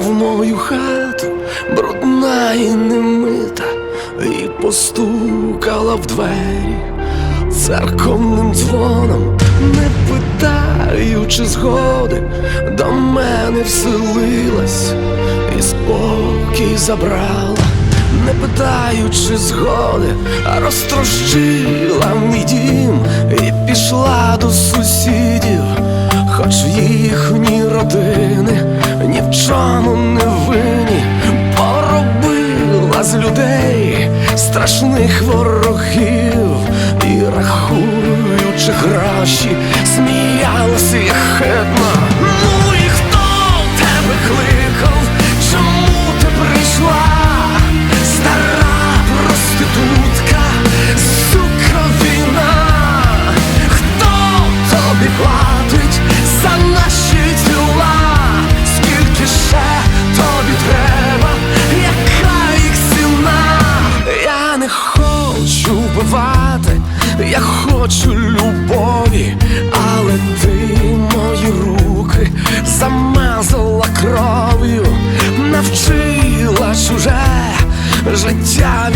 в мою хату, брудна і немита, і постукала в двері церковним дзвоном, не питаючи згоди, до мене вселилась і спокій забрала, не питаючи згоди, розтрощила мій дім і пішла до сусідів, страшних ворогів і рахуючи гроші, сміялася я хитно. Хочу вбивати, я хочу любові, але ти мої руки замазала кров'ю, навчила чуже життя